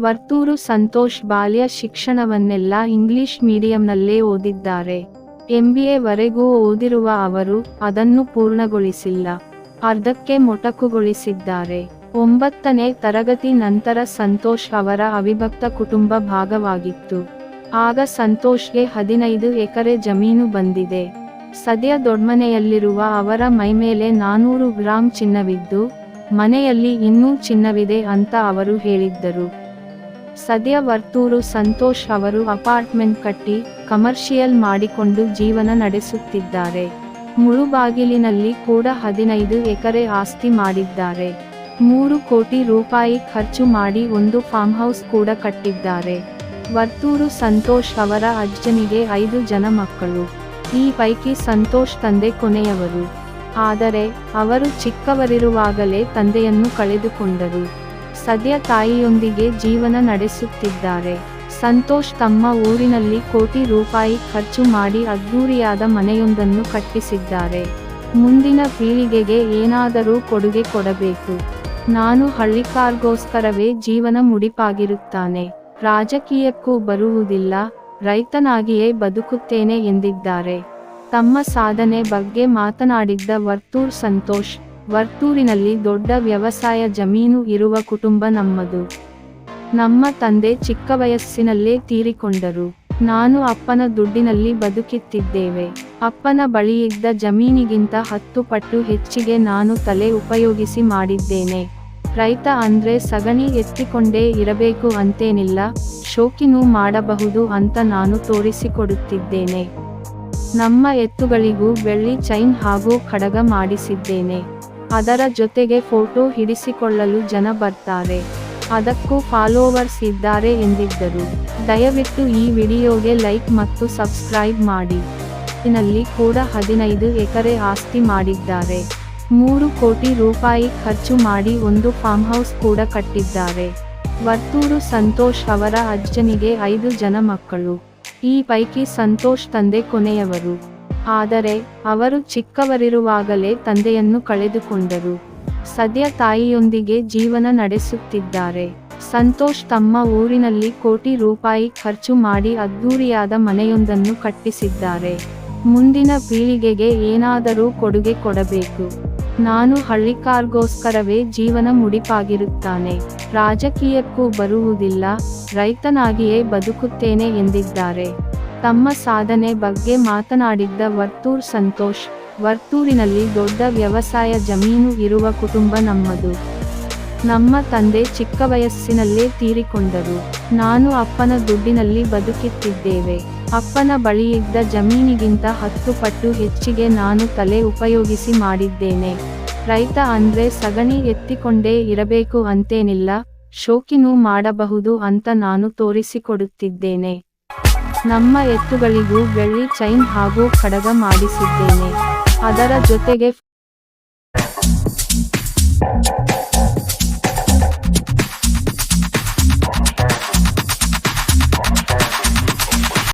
ವರ್ತೂರು ಸಂತೋಷ್ ಬಾಲ್ಯ ಶಿಕ್ಷಣವನ್ನೆಲ್ಲ English ಮೀಡಿಯಂನಲ್ಲೇ ಓದಿದ್ದಾರೆ. MBA ವರೆಗೂ ಓದಿರುವ ಅವರು ಅದನ್ನು ಪೂರ್ಣಗೊಳಿಸಿಲ್ಲ. ಅರ್ಧಕ್ಕೆ ಮೊಟಕುಗೊಳಿಸಿದ್ದಾರೆ. ಒಂಬತ್ತನೇ ತರಗತಿ ನಂತರ ಸಂತೋಷ್ ಅವರ ಅವಿಭಕ್ತ ಕುಟುಂಬ ಭಾಗವಾಗಿತ್ತು. ಆಗ ಸಂತೋಷ್ಗೆ ಹದಿನೈದು ಎಕರೆ ಜಮೀನು ಬಂದಿದೆ. ಸದ್ಯ ದೊಡ್ಮನೆಯಲ್ಲಿರುವ ಅವರ ಮೈಮೇಲೆ ನಾನೂರು ಗ್ರಾಂ ಚಿನ್ನವಿದ್ದು, ಮನೆಯಲ್ಲಿ ಇನ್ನೂ ಚಿನ್ನವಿದೆ ಅಂತ ಅವರು ಹೇಳಿದ್ದರು. ಸದ್ಯ ವರ್ತೂರು ಸಂತೋಷ್ ಅವರು ಅಪಾರ್ಟ್ಮೆಂಟ್ ಕಟ್ಟಿ ಕಮರ್ಷಿಯಲ್ ಮಾಡಿಕೊಂಡು ಜೀವನ ನಡೆಸುತ್ತಿದ್ದಾರೆ. ಮುಳುಬಾಗಿಲಿನಲ್ಲಿ ಕೂಡ ಹದಿನೈದು ಎಕರೆ ಆಸ್ತಿ ಮಾಡಿದ್ದಾರೆ. ಮೂರು ಕೋಟಿ ರೂಪಾಯಿ ಖರ್ಚು ಮಾಡಿ ಒಂದು ಫಾರ್ಮ್ ಹೌಸ್ ಕೂಡ ಕಟ್ಟಿದ್ದಾರೆ. ವರ್ತೂರು ಸಂತೋಷ್ ಅವರ ಅಜ್ಜನಿಗೆ ಐದು ಜನ ಮಕ್ಕಳು. ಈ ಪೈಕಿ ಸಂತೋಷ್ ತಂದೆ ಕೊನೆಯವರು. ಆದರೆ, ಅವರು ಚಿಕ್ಕವರಿರುವಾಗಲೇ ತಂದೆಯನ್ನು ಕಳೆದುಕೊಂಡರು. ಸದ್ಯ ತಾಯಿಯೊಂದಿಗೆ ಜೀವನ ನಡೆಸುತ್ತಿದ್ದಾರೆ. ಸಂತೋಷ್ ತಮ್ಮ ಊರಿನಲ್ಲಿ ಕೋಟಿ ರೂಪಾಯಿ ಖರ್ಚು ಮಾಡಿ ಅದ್ಧೂರಿಯಾದ ಮನೆಯೊಂದನ್ನು ಕಟ್ಟಿಸಿದ್ದಾರೆ. ಮುಂದಿನ ಪೀಳಿಗೆಗೆ ಏನಾದರೂ ಕೊಡುಗೆ ಕೊಡಬೇಕು. ನಾನು ಹಳ್ಳಿಕಾರ್ಗೋಸ್ಕರವೇ ಜೀವನ ಮುಡಿಪಾಗಿರುತ್ತಾನೆ. ರಾಜಕೀಯಕ್ಕೂ ಬರುವುದಿಲ್ಲ. ರೈತನಾಗಿಯೇ ಬದುಕುತ್ತೇನೆ ಎಂದಿದ್ದಾರೆ. ತಮ್ಮ ಸಾಧನೆ ಬಗ್ಗೆ ಮಾತನಾಡಿದ್ದ ವರ್ತೂರ್ ಸಂತೋಷ್ ವರ್ತೂರಿನಲ್ಲಿ ದೊಡ್ಡ ವ್ಯವಸಾಯ ಜಮೀನು ಇರುವ ಕುಟುಂಬ ನಮ್ಮದು. ನಮ್ಮ ತಂದೆ ಚಿಕ್ಕ ವಯಸ್ಸಿನಲ್ಲೇ ತೀರಿಕೊಂಡರು. ನಾನು ಅಪ್ಪನ ದುಡ್ಡಿನಲ್ಲಿ ಬದುಕಿತ್ತಿದ್ದೇವೆ. ಅಪ್ಪನ ಬಳಿಯಿದ್ದ ಜಮೀನಿಗಿಂತ ಹತ್ತು ಪಟ್ಟು ಹೆಚ್ಚಿಗೆ ನಾನು ತಲೆ ಉಪಯೋಗಿಸಿ ಮಾಡಿದ್ದೇನೆ. ರೈತ ಅಂದ್ರೆ ಸಗಣಿ ಎತ್ತಿಕೊಂಡೇ ಇರಬೇಕು ಅಂತೇನಿಲ್ಲ, ಶೋಕಿನೂ ಮಾಡಬಹುದು ಅಂತ ನಾನು ತೋರಿಸಿಕೊಡುತ್ತಿದ್ದೇನೆ. ನಮ್ಮ ಎತ್ತುಗಳಿಗೂ, ಬೆಳ್ಳಿ ಚೈನ್ ಹಾಗೂ ಖಡಗ ಮಾಡಿಸಿದ್ದೇನೆ. ಅದರ ಜೊತೆಗೆ ಫೋಟೋ ಹಿಡಿಸಿಕೊಳ್ಳಲು ಜನ ಬರ್ತಾರೆ. ಅದಕ್ಕೂ ಫಾಲೋವರ್ಸ್ ಇದ್ದಾರೆ ಎಂದಿದ್ದರು. ದಯವಿಟ್ಟು ಈ ವಿಡಿಯೋಗೆ ಲೈಕ್ ಮತ್ತು ಸಬ್ಸ್ಕ್ರೈಬ್ ಮಾಡಿ. ನಲ್ಲಿ ಕೂಡ ಹದಿನೈದು ಎಕರೆ ಆಸ್ತಿ ಮಾಡಿದ್ದಾರೆ. ಮೂರು ಕೋಟಿ ರೂಪಾಯಿ ಖರ್ಚು ಮಾಡಿ ಒಂದು ಫಾರ್ಮ್ ಹೌಸ್ ಕೂಡ ಕಟ್ಟಿದ್ದಾರೆ. ವರ್ತೂರು ಸಂತೋಷ್ ಅವರ ಅಜ್ಜನಿಗೆ ಐದು ಜನ ಮಕ್ಕಳು. ಈ ಪೈಕಿ ಸಂತೋಷ್ ತಂದೆ ಕೊನೆಯವರು. ಆದರೆ ಅವರು ಚಿಕ್ಕವರಿರುವಾಗಲೇ ತಂದೆಯನ್ನು ಕಳೆದುಕೊಂಡರು. ಸದ್ಯ ತಾಯಿಯೊಂದಿಗೆ ಜೀವನ ನಡೆಸುತ್ತಿದ್ದಾರೆ. ಸಂತೋಷ್ ತಮ್ಮ ಊರಿನಲ್ಲಿ ಕೋಟಿ ರೂಪಾಯಿ ಖರ್ಚು ಮಾಡಿ ಅದ್ದೂರಿಯಾದ ಮನೆಯೊಂದನ್ನು ಕಟ್ಟಿಸಿದ್ದಾರೆ. ಮುಂದಿನ ಪೀಳಿಗೆಗೆ ಏನಾದರೂ ಕೊಡುಗೆ ಕೊಡಬೇಕು. ನಾನು ಹಳ್ಳಿಕಾರ್ಗೋಸ್ಕರವೇ ಜೀವನ ಮುಡಿಪಾಗಿರುತ್ತಾನೆ. ರಾಜಕೀಯಕ್ಕೂ ಬರುವುದಿಲ್ಲ. ರೈತನಾಗಿಯೇ ಬದುಕುತ್ತೇನೆ ಎಂದಿದ್ದಾರೆ. ತಮ್ಮ ಸಾಧನೆ ಬಗ್ಗೆ ಮಾತನಾಡಿದ್ದ ವರ್ತೂರ್ ಸಂತೋಷ್, ವರ್ತೂರಿನಲ್ಲಿ ದೊಡ್ಡ ವ್ಯವಸಾಯ ಜಮೀನು ಇರುವ ಕುಟುಂಬ ನಮ್ಮದು. ನಮ್ಮ ತಂದೆ ಚಿಕ್ಕ ವಯಸ್ಸಿನಲ್ಲೇ ತೀರಿಕೊಂಡರು. ನಾನು ಅಪ್ಪನ ದುಡ್ಡಿನಲ್ಲಿ ಬದುಕಿತ್ತಿದ್ದೇವೆ. ಅಪ್ಪನ ಬಳಿಯಿದ್ದ ಜಮೀನಿಗಿಂತ ಹತ್ತು ಪಟ್ಟು ಹೆಚ್ಚಿಗೆ ನಾನು ತಲೆ ಉಪಯೋಗಿಸಿ ಮಾಡಿದ್ದೇನೆ. ರೈತ ಅಂದ್ರೆ ಸಗಣಿ ಎತ್ತಿಕೊಂಡೇ ಇರಬೇಕು ಅಂತೇನಿಲ್ಲ, ಶೋಕಿನೂ ಮಾಡಬಹುದು ಅಂತ ನಾನು ತೋರಿಸಿಕೊಡುತ್ತಿದ್ದೇನೆ. ನಮ್ಮ ಎತ್ತುಗಳಿಗೂ ಬೆಳ್ಳಿ ಚೈನ್ ಹಾಗೂ ಖಡಗ ಮಾಡಿಸಿದ್ದೇನೆ. ಅದರ ಜೊತೆಗೆ